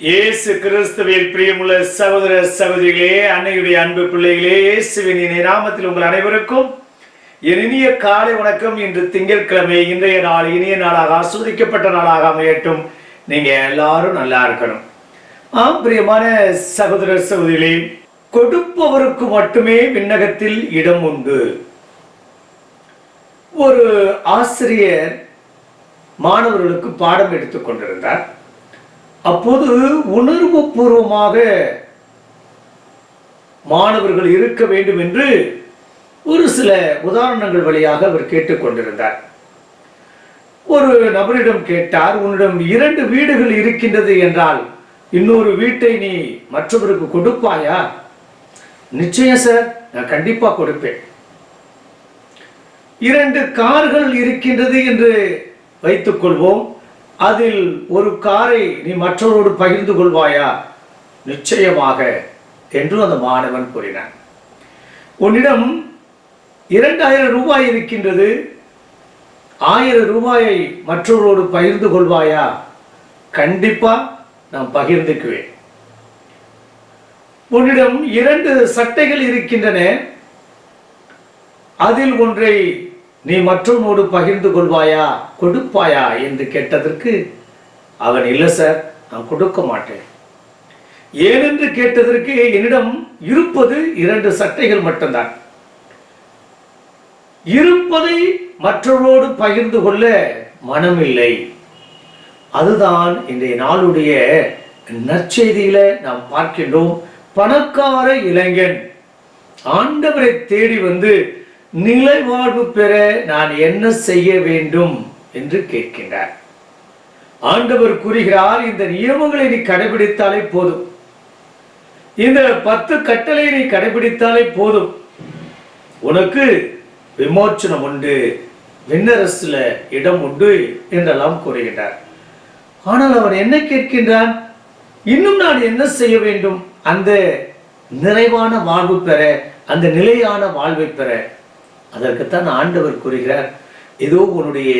இயேசு கிறிஸ்துவின் பிரியமுள்ள சகோதர சகோதரிகளே அன்னையுடைய அன்பு பிள்ளைகளே இயேசுவின் நாமத்தில் உங்கள் அனைவருக்கும் என் இனிய காலை வணக்கம். இன்று திங்கட்கிழமை இன்றைய நாள் இனிய நாளாக ஆஸ்வதிக்கப்பட்ட நாளாக அமையட்டும். நீங்க எல்லாரும் நல்லா இருக்கணும். ஆம் பிரியமான சகோதர சகோதரிகளே கொடுப்பவருக்கு மட்டுமே விண்ணகத்தில் இடம் உண்டு. ஒரு ஆசிரியர் மாணவர்களுக்கு பாடம் எடுத்துக் கொண்டிருந்தார். அப்போது உணர்வு பூர்வமாக மாணவர்கள் இருக்க வேண்டும் என்று ஒரு சில உதாரணங்கள் வழியாக அவர் கேட்டுக்கொண்டிருந்தார் ஒரு நபரிடம் கேட்டார் உன்னிடம் இரண்டு வீடுகள் இருக்கின்றது என்றால் இன்னொரு வீட்டை நீ மற்றவருக்கு கொடுப்பாயா? நிச்சயம் சார் நான் கண்டிப்பா கொடுப்பேன். இரண்டு கார்கள் இருக்கின்றது என்று வைத்துக் கொள்வோம். அதில் ஒரு காரை நீ மற்றவரோடு பகிர்ந்து கொள்வாயா? நிச்சயமாக என்று அந்த மாணவன் கூறினான். உன்னிடம் இரண்டாயிரம் ரூபாய் இருக்கின்றது. ஆயிரம் ரூபாயை மற்றவரோடு பகிர்ந்து கொள்வாயா? கண்டிப்பா நான் பகிர்ந்துக்குவேன். உன்னிடம் இரண்டு சட்டைகள் இருக்கின்றன. அதில் ஒன்றை நீ மற்றவனோடு பகிர்ந்து கொள்வாயா? கொடுப்பாயா? என்று கேட்டதற்கு அவன் இல்லை சார் நான் கொடுக்க மாட்டேன். ஏனென்று கேட்டதற்கு என்னிடம் இருப்பது இரண்டு சட்டைகள் மட்டும்தான். இருப்பதை மற்றவரோடு பகிர்ந்து கொள்ள மனமில்லை. அதுதான் இன்றைய நாளுடைய நற்செய்தியில நாம் பார்க்கின்றோம். பணக்கார இளைஞன் ஆண்டவரை தேடி வந்து நிலை வாழ்வு பெற நான் என்ன செய்ய வேண்டும் என்று கேட்கின்றார். ஆண்டவர் கூறுகிறார் இந்த நியமங்களை நீ கடைபிடித்தாலே போதும். இந்த பத்து கட்டளை நீ கடைபிடித்தாலே போதும். உனக்கு விமோச்சனம் உண்டு விண்ணரசுல இடம் உண்டு என்றெல்லாம் கூறுகின்றார். ஆனால் அவன் என்ன கேட்கின்றான் இன்னும் நான் என்ன செய்ய வேண்டும்? அந்த நிறைவான வாழ்வு பெற அந்த நிலையான வாழ்வை பெற அதற்குத்தான் ஆண்டவர் கூறுகிறார் ஏதோ உன்னுடைய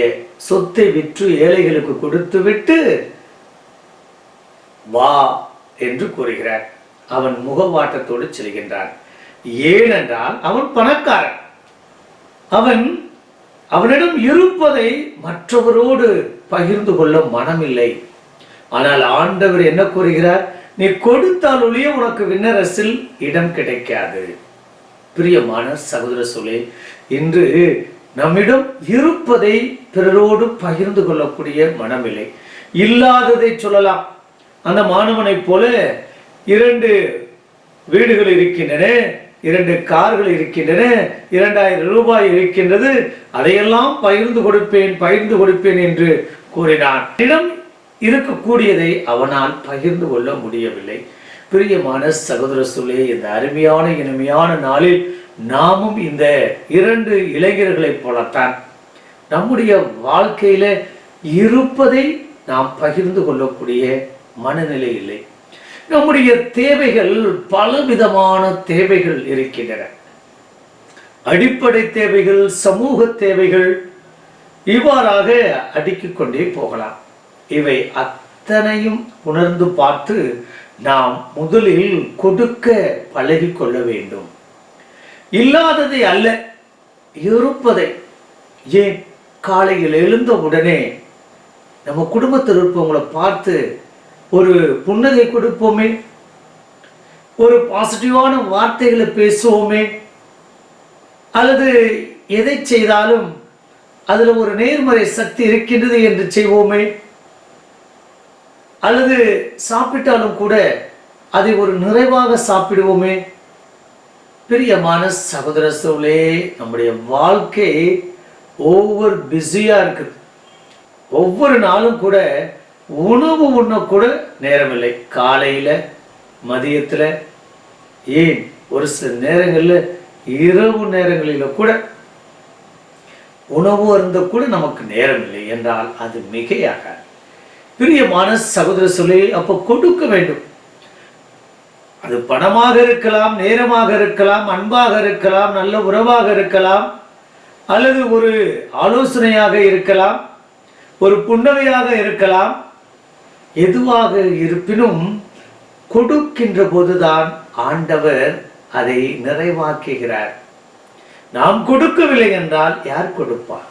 சொத்தை விற்று ஏழைகளுக்கு கொடுத்து விட்டு வா என்று கூறுகிறார். அவன் முகவாட்டத்தோடு செல்கின்றான். ஏனென்றால் அவன் பணக்காரன். அவன் அவனிடம் இருப்பதை மற்றவரோடு பகிர்ந்து கொள்ள மனமில்லை. ஆனால் ஆண்டவர் என்ன கூறுகிறார்? நீ கொடுத்தால் ஒளிய உனக்கு விண்ணரசில் இடம் கிடைக்காது. பிரியமான சகோதர சொல்லே இன்று நம்மிடம் இருப்பதை பிறரோடு பகிர்ந்து கொள்ளக்கூடிய மனமில்லை இல்லாததை சொல்லலாம். அந்த மாணவனைப் போல இரண்டு வீடுகள் இருக்கின்றன இரண்டு கார்கள் இருக்கின்றன இரண்டாயிரம் ரூபாய் இருக்கின்றது அதையெல்லாம் பகிர்ந்து கொடுப்பேன் பகிர்ந்து கொடுப்பேன் என்று கூறினான். இடம் இருக்கக்கூடியதை அவனால் பகிர்ந்து கொள்ள முடியவில்லை. பிரியமான சகோதர சொல்லே இந்த அருமையான இனிமையான நாளில் நாமும் இந்த இரண்டு இளைஞர்களைப் போலத்தான் நம்முடைய வாழ்க்கையில இருப்பதை நாம் பகிர்ந்து கொள்ளக்கூடிய மனநிலை இல்லை. நம்முடைய தேவைகள் பலவிதமான தேவைகள் இருக்கின்றன. அடிப்படை தேவைகள் சமூக தேவைகள் இவ்வாறாக அடுக்கிக் கொண்டே போகலாம். இவை அத்தனையும் உணர்ந்து பார்த்து நாம் முதலில் கொடுக்க பழகி கொள்ள வேண்டும். இல்லாததை அல்ல இருப்பதை. ஏன்? காலையில் எழுந்த உடனே நம்ம குடும்பத்தில் இருப்பவங்களை பார்த்து ஒரு புன்னகை கொடுப்போமே? ஒரு பாசிட்டிவான வார்த்தைகளை பேசுவோமே? அல்லது எதை செய்தாலும் அதில் ஒரு நேர்மறை சக்தி இருக்கின்றது என்று செய்வோமே? அல்லது சாப்பிட்டாலும் கூட அதை ஒரு நிறைவாக சாப்பிடுவோமே. பிரியமான சகோதர சோழே நம்முடைய வாழ்க்கை ஒவ்வொரு பிஸியாக இருக்குது. ஒவ்வொரு நாளும் கூட உணவு உண்ணக்கூட கூட நேரமில்லை. காலையில் மதியத்தில் ஏன் ஒரு சில நேரங்களில் இரவு நேரங்களில் கூட உணவு அருந்த கூட நமக்கு நேரம் இல்லை என்றால் அது மிகையாகாது. பிரியமான சகோதர சொல்லி அப்போ கொடுக்க வேண்டும். அது பணமாக இருக்கலாம் நேரமாக இருக்கலாம் அன்பாக இருக்கலாம் நல்ல உறவாக இருக்கலாம் அல்லது ஒரு ஆலோசனையாக இருக்கலாம் ஒரு புன்னகையாக இருக்கலாம் எதுவாக இருப்பினும் கொடுக்கின்ற போதுதான் ஆண்டவர் அதை நிறைவாக்குகிறார். நாம் கொடுக்கவில்லை என்றால் யார் கொடுப்பார்?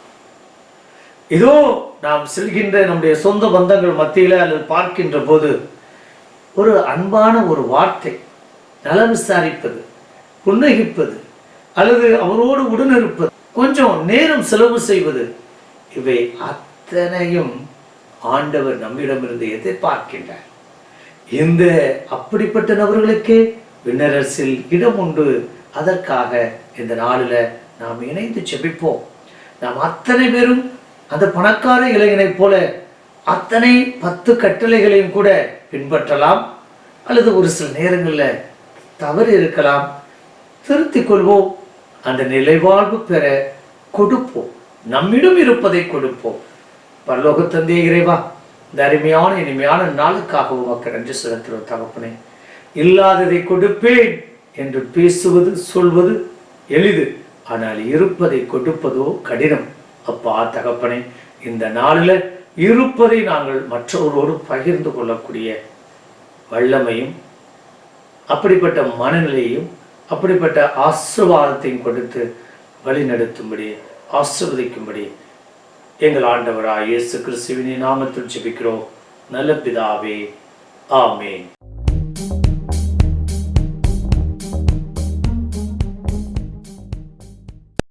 இதோ நாம் செல்கின்ற நம்முடைய சொந்த பந்தங்கள் மத்தியில அல்லது பார்க்கின்ற போது ஒரு அன்பான ஒரு வார்த்தை நலம் விசாரிப்பது புன்னகிப்பது அல்லது அவரோடு உடனிருப்பது கொஞ்சம் நேரம் செலவு செய்வது இவை அத்தனையும் ஆண்டவர் நம்மிடமிருந்து எதிர்பார்க்கின்றார். இந்த அப்படிப்பட்ட நபர்களுக்கே விண்ணரசில் இடம் உண்டு. அதற்காக இந்த நாளில் நாம் இணைந்து செபிப்போம். நாம் அத்தனை பேரும் அந்த பணக்கார இளைஞனைப் போல அத்தனை பத்து கட்டளைகளையும் கூட பின்பற்றலாம் அல்லது ஒரு சில நேரங்களில் தவறு இருக்கலாம். திருத்திக் கொள்வோம். அந்த நிலைவாழ்வு பெற கொடுப்போம். நம்மிடம் இருப்பதை கொடுப்போம். பரலோக தந்தை இறைவா இந்த அருமையான இனிமையான நாளுக்காக உமக்கு நன்றி செலுத்துகிறோம் தகப்பனே. இல்லாததை கொடுப்பேன் என்று பேசுவது சொல்வது எளிது. ஆனால் இருப்பதை கொடுப்பதோ கடினம். அப்பா தகப்பனே இந்த நாளில் இருப்பதை நாங்கள் மற்றவரோடு பகிர்ந்து கொள்ளக்கூடிய வல்லமையும் அப்படிப்பட்ட மனநிலையும் அப்படிப்பட்ட ஆசீர்வாதத்தையும் கொடுத்து வழிநடத்தும்படி ஆசிர்வதிக்கும்படி எங்கள் ஆண்டவராக இயேசு கிறிஸ்துவின் நாமத்தில் ஜெபிக்கிறோம். நல்ல பிதாவே ஆமேன்.